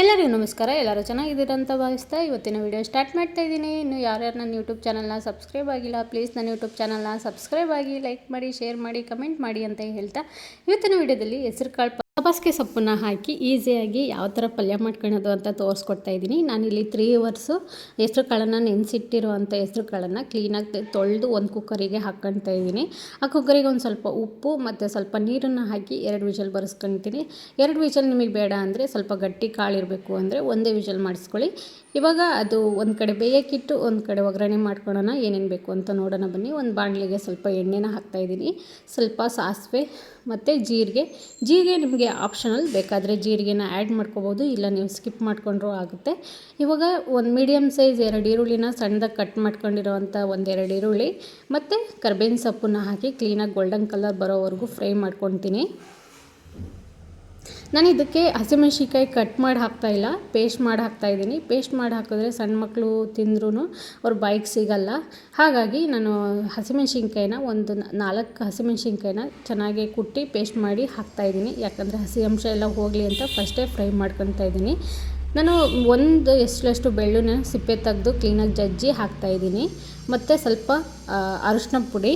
ಎಲ್ಲರಿಗೂ ನಮಸ್ಕಾರ. ಎಲ್ಲರೂ ಚೆನ್ನಾಗಿದ್ದೀರ ಅಂತ ಭಾವಿಸ್ತಾ ಇವತ್ತಿನ ವಿಡಿಯೋ ಸ್ಟಾರ್ಟ್ ಮಾಡ್ತಾ ಇದ್ದೀನಿ. ಇನ್ನು ಯಾರ್ಯಾರು ನನ್ನ ಯೂಟ್ಯೂಬ್ ಚಾನಲ್ನ ಸಬ್ಸ್ಕ್ರೈಬ್ ಆಗಿಲ್ಲ ಪ್ಲೀಸ್ ನನ್ನ ಯೂಟ್ಯೂಬ್ ಚಾನಲ್ನ ಸಬ್ಸ್ಕ್ರೈಬ್ ಆಗಿ ಲೈಕ್ ಮಾಡಿ ಶೇರ್ ಮಾಡಿ ಕಮೆಂಟ್ ಮಾಡಿ ಅಂತ ಹೇಳ್ತಾ ಇವತ್ತಿನ ವಿಡಿಯೋದಲ್ಲಿ ಹೆಸರು ಕಾಳು ಸಬ್ಬಾಸ್ಗೆ ಸೊಪ್ಪನ್ನ ಹಾಕಿ ಈಸಿಯಾಗಿ ಯಾವ ಥರ ಪಲ್ಯ ಮಾಡ್ಕೊಳೋದು ಅಂತ ತೋರಿಸ್ಕೊಡ್ತಾ ಇದ್ದೀನಿ. ನಾನಿಲ್ಲಿ ತ್ರೀ ಅವರ್ಸು ಹೆಸ್ರು ಕಾಳನ್ನು ನೆನೆಸಿಟ್ಟಿರುವಂಥ ಹೆಸರು ಕಾಳನ್ನು ಕ್ಲೀನಾಗಿ ತೊಳೆದು ಒಂದು ಕುಕ್ಕರಿಗೆ ಹಾಕ್ಕೊಳ್ತಾ ಇದ್ದೀನಿ. ಆ ಕುಕ್ಕರಿಗೆ ಒಂದು ಸ್ವಲ್ಪ ಉಪ್ಪು ಮತ್ತು ಸ್ವಲ್ಪ ನೀರನ್ನು ಹಾಕಿ ಎರಡು ವಿಷಲ್ ಬರೆಸ್ಕೊಳ್ತೀನಿ. ಎರಡು ವಿಷಲ್ ನಿಮಗೆ ಬೇಡ ಅಂದರೆ ಸ್ವಲ್ಪ ಗಟ್ಟಿ ಕಾಳಿರಬೇಕು ಅಂದರೆ ಒಂದೇ ವಿಷಲ್ ಮಾಡಿಸ್ಕೊಳ್ಳಿ. ಇವಾಗ ಅದು ಒಂದು ಕಡೆ ಬೇಯಕ್ಕಿಟ್ಟು ಒಂದು ಕಡೆ ಒಗ್ಗರಣೆ ಮಾಡ್ಕೊಳ್ಳೋಣ ಏನೇನು ಬೇಕು ಅಂತ ನೋಡೋಣ ಬನ್ನಿ. ಒಂದು ಬಾಣಲಿಗೆ ಸ್ವಲ್ಪ ಎಣ್ಣೆನ ಹಾಕ್ತಾಯಿದ್ದೀನಿ ಸ್ವಲ್ಪ ಸಾಸಿವೆ ಮತ್ತು ಜೀರಿಗೆ. ಜೀರಿಗೆ ನಿಮಗೆ ಆಪ್ಷನಲ್ ಬೇಕಾದರೆ ಜೀರಿಗೆನ ಆ್ಯಡ್ ಮಾಡ್ಕೋಬೋದು, ಇಲ್ಲ ನೀವು ಸ್ಕಿಪ್ ಮಾಡ್ಕೊಂಡ್ರೂ ಆಗುತ್ತೆ. ಇವಾಗ ಒಂದು ಮೀಡಿಯಮ್ ಸೈಜ್ ಎರಡು ಈರುಳ್ಳಿನ ಸಣ್ಣದಾಗಿ ಕಟ್ ಮಾಡ್ಕೊಂಡಿರೋವಂಥ ಒಂದೆರಡು ಈರುಳ್ಳಿ, ಮತ್ತು ಕರ್ಬೇವಿನ ಸೊಪ್ಪನ್ನ ಹಾಕಿ ಕ್ಲೀನಾಗಿ ಗೋಲ್ಡನ್ ಕಲರ್ ಬರೋವರೆಗೂ ಫ್ರೈ ಮಾಡ್ಕೊತೀನಿ. ನಾನು ಇದಕ್ಕೆ ಹಸಿಮೆಣ್ಸಿನ್ಕಾಯಿ ಕಟ್ ಮಾಡಿ ಹಾಕ್ತಾಯಿಲ್ಲ ಪೇಸ್ಟ್ ಮಾಡಿ ಹಾಕ್ತಾಯಿದ್ದೀನಿ ಪೇಸ್ಟ್ ಮಾಡಿ ಹಾಕಿದ್ರೆ ಸಣ್ಣ ಮಕ್ಕಳು ತಿಂದ್ರೂ ಅವ್ರ ಬಾಯಿಗೆ ಸಿಗಲ್ಲ. ಹಾಗಾಗಿ ನಾನು ಹಸಿಮೆಣ್ಸಿನ್ಕಾಯಿನ ಒಂದು ನಾಲ್ಕು ಹಸಿಮೆಣ್ಸಿನ್ಕಾಯಿನ ಚೆನ್ನಾಗಿ ಕುಟ್ಟಿ ಪೇಸ್ಟ್ ಮಾಡಿ ಹಾಕ್ತಾಯಿದ್ದೀನಿ ಯಾಕಂದರೆ ಹಸಿ ಅಂಶ ಎಲ್ಲ ಹೋಗಲಿ ಅಂತ ಫಸ್ಟೇ ಫ್ರೈ ಮಾಡ್ಕೊತಾ ಇದ್ದೀನಿ. ನಾನು ಒಂದು ಎಷ್ಟಷ್ಟು ಬೆಳ್ಳುನ ಸಿಪ್ಪೆ ತೆಗೆದು ಕ್ಲೀನಾಗಿ ಜಜ್ಜಿ ಹಾಕ್ತಾಯಿದ್ದೀನಿ ಮತ್ತು ಸ್ವಲ್ಪ ಅರಿಶಿನ ಪುಡಿ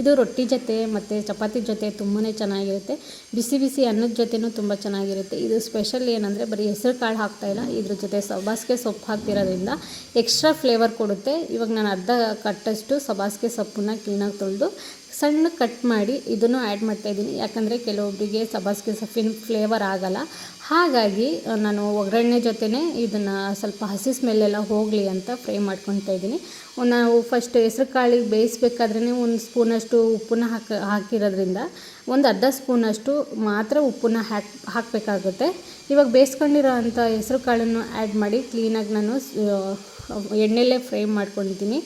ಇದು ರೊಟ್ಟಿ ಜೊತೆ ಮತ್ತು ಚಪಾತಿ ಜೊತೆ ತುಂಬಾ ಚೆನ್ನಾಗಿರುತ್ತೆ. ಬಿಸಿ ಬಿಸಿ ಅನ್ನದ ಜೊತೆನೂ ತುಂಬ ಚೆನ್ನಾಗಿರುತ್ತೆ. ಇದು ಸ್ಪೆಷಲ್ ಏನಂದರೆ ಬರೀ ಹೆಸರು ಕಾಳು ಹಾಕ್ತಾಯಿಲ್ಲ ಇದ್ರ ಜೊತೆ ಸಬಾಸ್ಗೆ ಸೊಪ್ಪು ಹಾಕ್ತಿರೋದ್ರಿಂದ ಎಕ್ಸ್ಟ್ರಾ ಫ್ಲೇವರ್ ಕೊಡುತ್ತೆ. ಇವಾಗ ನಾನು ಅರ್ಧ ಕಟ್ಟಷ್ಟು ಸಬಾಸ್ಗೆ ಸೊಪ್ಪನ್ನ ಕ್ಲೀನಾಗಿ ತೊಳೆದು ಸಣ್ಣ ಕಟ್ ಮಾಡಿ ಇದನ್ನು ಆ್ಯಡ್ ಮಾಡ್ತಾಯಿದ್ದೀನಿ ಯಾಕಂದರೆ ಕೆಲವೊಬ್ಬರಿಗೆ ಸಬಾಸ್ಗೆ ಸಫಿನ್ ಫ್ಲೇವರ್ ಆಗಲ್ಲ. ಹಾಗಾಗಿ ನಾನು ಒಗ್ಗರಣೆ ಜೊತೆನೇ ಇದನ್ನು ಸ್ವಲ್ಪ ಹಸಿ ಸ್ಮೆಲ್ಲೆಲ್ಲ ಹೋಗಲಿ ಅಂತ ಫ್ರೈ ಮಾಡ್ಕೊತಾ ಇದ್ದೀನಿ. ನಾವು ಫಸ್ಟ್ ಹೆಸ್ರು ಕಾಳಿಗೆ ಬೇಯಿಸ್ಬೇಕಾದ್ರೇ ಒಂದು ಸ್ಪೂನಷ್ಟು ಉಪ್ಪನ್ನ ಹಾಕಿ, ಹಾಕಿರೋದ್ರಿಂದ ಒಂದು ಅರ್ಧ ಸ್ಪೂನಷ್ಟು ಮಾತ್ರ ಉಪ್ಪನ್ನ ಹಾಕಿ, ಹಾಕಬೇಕಾಗುತ್ತೆ. ಇವಾಗ ಬೇಯಿಸ್ಕೊಂಡಿರೋ ಅಂಥ ಹೆಸ್ರು ಕಾಳನ್ನು ಆ್ಯಡ್ ಮಾಡಿ ಕ್ಲೀನಾಗಿ ನಾನು ಎಣ್ಣೆಲ್ಲೇ ಫ್ರೈ ಮಾಡ್ಕೊತೀನಿ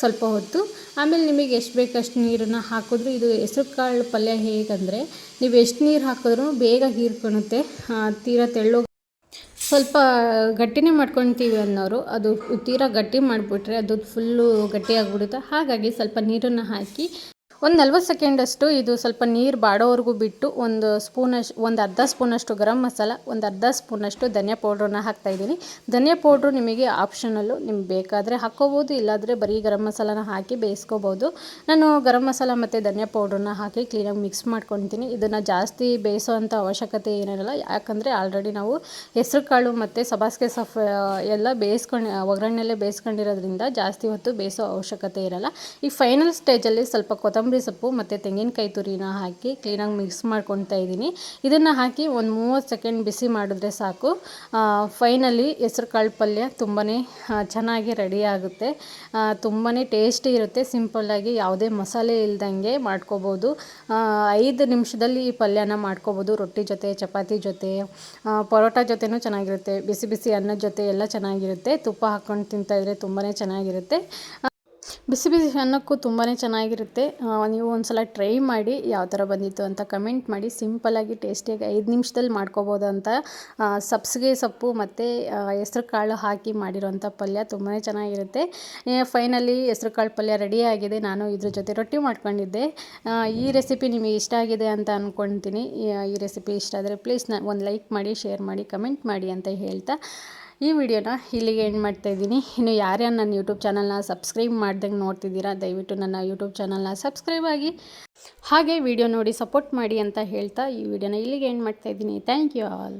ಸ್ವಲ್ಪ ಹೊತ್ತು. ಆಮೇಲೆ ನಿಮಗೆ ಎಷ್ಟು ಬೇಕಷ್ಟು ನೀರನ್ನು ಹಾಕಿದ್ರು ಇದು ಹೆಸ್ರು ಕಾಳು ಪಲ್ಯ ಹೇಗಂದರೆ ನೀವು ಎಷ್ಟು ನೀರು ಹಾಕಿದ್ರೂ ಬೇಗ ಹೀರ್ಕೊಳುತ್ತೆ ತೀರಾ ತೆಳ್ಳೋ ಸ್ವಲ್ಪ ಗಟ್ಟಿನೇ ಮಾಡ್ಕೊತೀವಿ ಅನ್ನೋರು. ಅದು ತೀರಾ ಗಟ್ಟಿ ಮಾಡಿಬಿಟ್ರೆ ಅದು ಫುಲ್ಲು ಗಟ್ಟಿಯಾಗಿಬಿಡುತ್ತೆ ಹಾಗಾಗಿ ಸ್ವಲ್ಪ ನೀರನ್ನು ಹಾಕಿ ಒಂದು ನಲ್ವತ್ತು ಸೆಕೆಂಡಷ್ಟು ಇದು ಸ್ವಲ್ಪ ನೀರು ಬಾಡೋವರೆಗೂ ಬಿಟ್ಟು ಒಂದು ಸ್ಪೂನಷ್ಟು ಒಂದು ಅರ್ಧ ಸ್ಪೂನಷ್ಟು ಗರಂ ಮಸಾಲ, ಒಂದು ಅರ್ಧ ಸ್ಪೂನಷ್ಟು ಧನಿಯಾ ಪೌಡ್ರನ್ನ ಹಾಕ್ತಾಯಿದ್ದೀನಿ ಧನಿಯಾ ಪೌಡ್ರು ನಿಮಗೆ ಆಪ್ಷನಲ್ಲು ನಿಮ್ಗೆ ಬೇಕಾದರೆ ಹಾಕ್ಕೋಬೋದು ಇಲ್ಲಾದರೆ ಬರೀ ಗರಂ ಮಸಾಲನ ಹಾಕಿ ಬೇಯಿಸ್ಕೋಬೋದು. ನಾನು ಗರಂ ಮಸಾಲ ಮತ್ತು ಧನಿಯಾ ಪೌಡ್ರನ್ನ ಹಾಕಿ ಕ್ಲೀನಾಗಿ ಮಿಕ್ಸ್ ಮಾಡ್ಕೊತೀನಿ. ಇದನ್ನು ಜಾಸ್ತಿ ಬೇಯಿಸೋ ಅಂಥ ಅವಶ್ಯಕತೆ ಏನಿರಲ್ಲ, ಯಾಕಂದರೆ ಆಲ್ರೆಡಿ ನಾವು ಹೆಸ್ರು ಕಾಳು ಮತ್ತು ಸಬಾಸ್ಗೆ ಸಫ್, ಎಲ್ಲ ಬೇಯಿಸ್ಕೊಂಡು, ಒಗ್ಗರಣೆಯಲ್ಲೇ ಬೇಯಿಸ್ಕೊಂಡಿರೋದ್ರಿಂದ ಜಾಸ್ತಿ ಹೊತ್ತು ಬೇಯಿಸೋ ಅವಶ್ಯಕತೆ ಇರಲ್ಲ. ಈ ಫೈನಲ್ ಸ್ಟೇಜಲ್ಲಿ ಸ್ವಲ್ಪ ಕೊತ್ತಂಬರಿ ಕೊತ್ತಂಬರಿ ಸೊಪ್ಪು ಮತ್ತು ತೆಂಗಿನಕಾಯಿ ತುರಿನ ಹಾಕಿ ಕ್ಲೀನಾಗಿ ಮಿಕ್ಸ್ ಮಾಡ್ಕೊತಾ ಇದ್ದೀನಿ. ಇದನ್ನು ಹಾಕಿ ಒಂದು ಮೂವತ್ತು ಸೆಕೆಂಡ್ ಬಿಸಿ ಮಾಡಿದ್ರೆ ಸಾಕು. ಫೈನಲಿ ಹೆಸ್ರು ಕಾಳು ಪಲ್ಯ ತುಂಬಾ ಚೆನ್ನಾಗಿ ರೆಡಿ ಆಗುತ್ತೆ. ತುಂಬಾ ಟೇಸ್ಟಿ ಇರುತ್ತೆ. ಸಿಂಪಲ್ಲಾಗಿ ಯಾವುದೇ ಮಸಾಲೆ ಇಲ್ದಂಗೆ ಮಾಡ್ಕೋಬೋದು. ಐದು ನಿಮಿಷದಲ್ಲಿ ಈ ಪಲ್ಯನ ಮಾಡ್ಕೋಬೋದು. ರೊಟ್ಟಿ ಜೊತೆ, ಚಪಾತಿ ಜೊತೆ ಪರೋಟ ಜೊತೆನೂ ಚೆನ್ನಾಗಿರುತ್ತೆ. ಬಿಸಿ ಬಿಸಿ ಅನ್ನದ ಜೊತೆ ಎಲ್ಲ ಚೆನ್ನಾಗಿರುತ್ತೆ. ತುಪ್ಪ ಹಾಕ್ಕೊಂಡು ತಿಂತಾಯಿದ್ರೆ ತುಂಬಾ ಚೆನ್ನಾಗಿರುತ್ತೆ. ಬಿಸಿ ಬಿಸಿ ಅನ್ನಕ್ಕೂ ತುಂಬಾ ಚೆನ್ನಾಗಿರುತ್ತೆ. ನೀವು ಒಂದು ಸಲ ಟ್ರೈ ಮಾಡಿ ಯಾವ ಥರ ಬಂದಿತ್ತು ಅಂತ ಕಮೆಂಟ್ ಮಾಡಿ. ಸಿಂಪಲ್ಲಾಗಿ ಟೇಸ್ಟಿಯಾಗಿ ಐದು ನಿಮಿಷದಲ್ಲಿ ಮಾಡ್ಕೋಬೋದು ಅಂತ ಸಬ್ಸಿಗೆ ಸೊಪ್ಪು ಮತ್ತು ಹೆಸ್ರು ಕಾಳು ಹಾಕಿ ಮಾಡಿರೋಂಥ ಪಲ್ಯ ತುಂಬಾ ಚೆನ್ನಾಗಿರುತ್ತೆ. ಫೈನಲಿ ಹೆಸ್ರು ಕಾಳು ಪಲ್ಯ ರೆಡಿಯಾಗಿದೆ ನಾನು ಇದ್ರ ಜೊತೆ ರೊಟ್ಟಿ ಮಾಡ್ಕೊಂಡಿದ್ದೆ. ಈ ರೆಸಿಪಿ ನಿಮಗೆ ಇಷ್ಟ ಆಗಿದೆ ಅಂತ ಅಂದ್ಕೊಳ್ತೀನಿ ಈ ರೆಸಿಪಿ ಇಷ್ಟ ಆದರೆ ಪ್ಲೀಸ್ನ, ಒಂದು ಲೈಕ್ ಮಾಡಿ, ಶೇರ್ ಮಾಡಿ, ಕಮೆಂಟ್ ಮಾಡಿ ಅಂತ ಹೇಳ್ತಾ. ಈ ವಿಡಿಯೋನ ಇಲ್ಲಿಗೆ ಎಂಡ್ ಮಾಡ್ತಾ ಇದ್ದೀನಿ. ಇನ್ನು ಯಾರ್ಯಾರು ನನ್ನ ಯೂಟ್ಯೂಬ್ ಚಾನಲ್ನ ಸಬ್ಸ್ಕ್ರೈಬ್ ಮಾಡ್ದಂಗೆ ನೋಡ್ತಿದ್ದೀರಾ, ದಯವಿಟ್ಟು ನನ್ನ ಯೂಟ್ಯೂಬ್ ಚಾನಲ್ನ ಸಬ್ಸ್ಕ್ರೈಬ್ ಆಗಿ. ಹಾಗೆ ವಿಡಿಯೋ ನೋಡಿ ಸಪೋರ್ಟ್ ಮಾಡಿ ಅಂತ ಹೇಳ್ತಾ ಈ ವಿಡಿಯೋನ ಇಲ್ಲಿಗೆ ಎಂಡ್ ಮಾಡ್ತಾ ಇದ್ದೀನಿ. Thank you all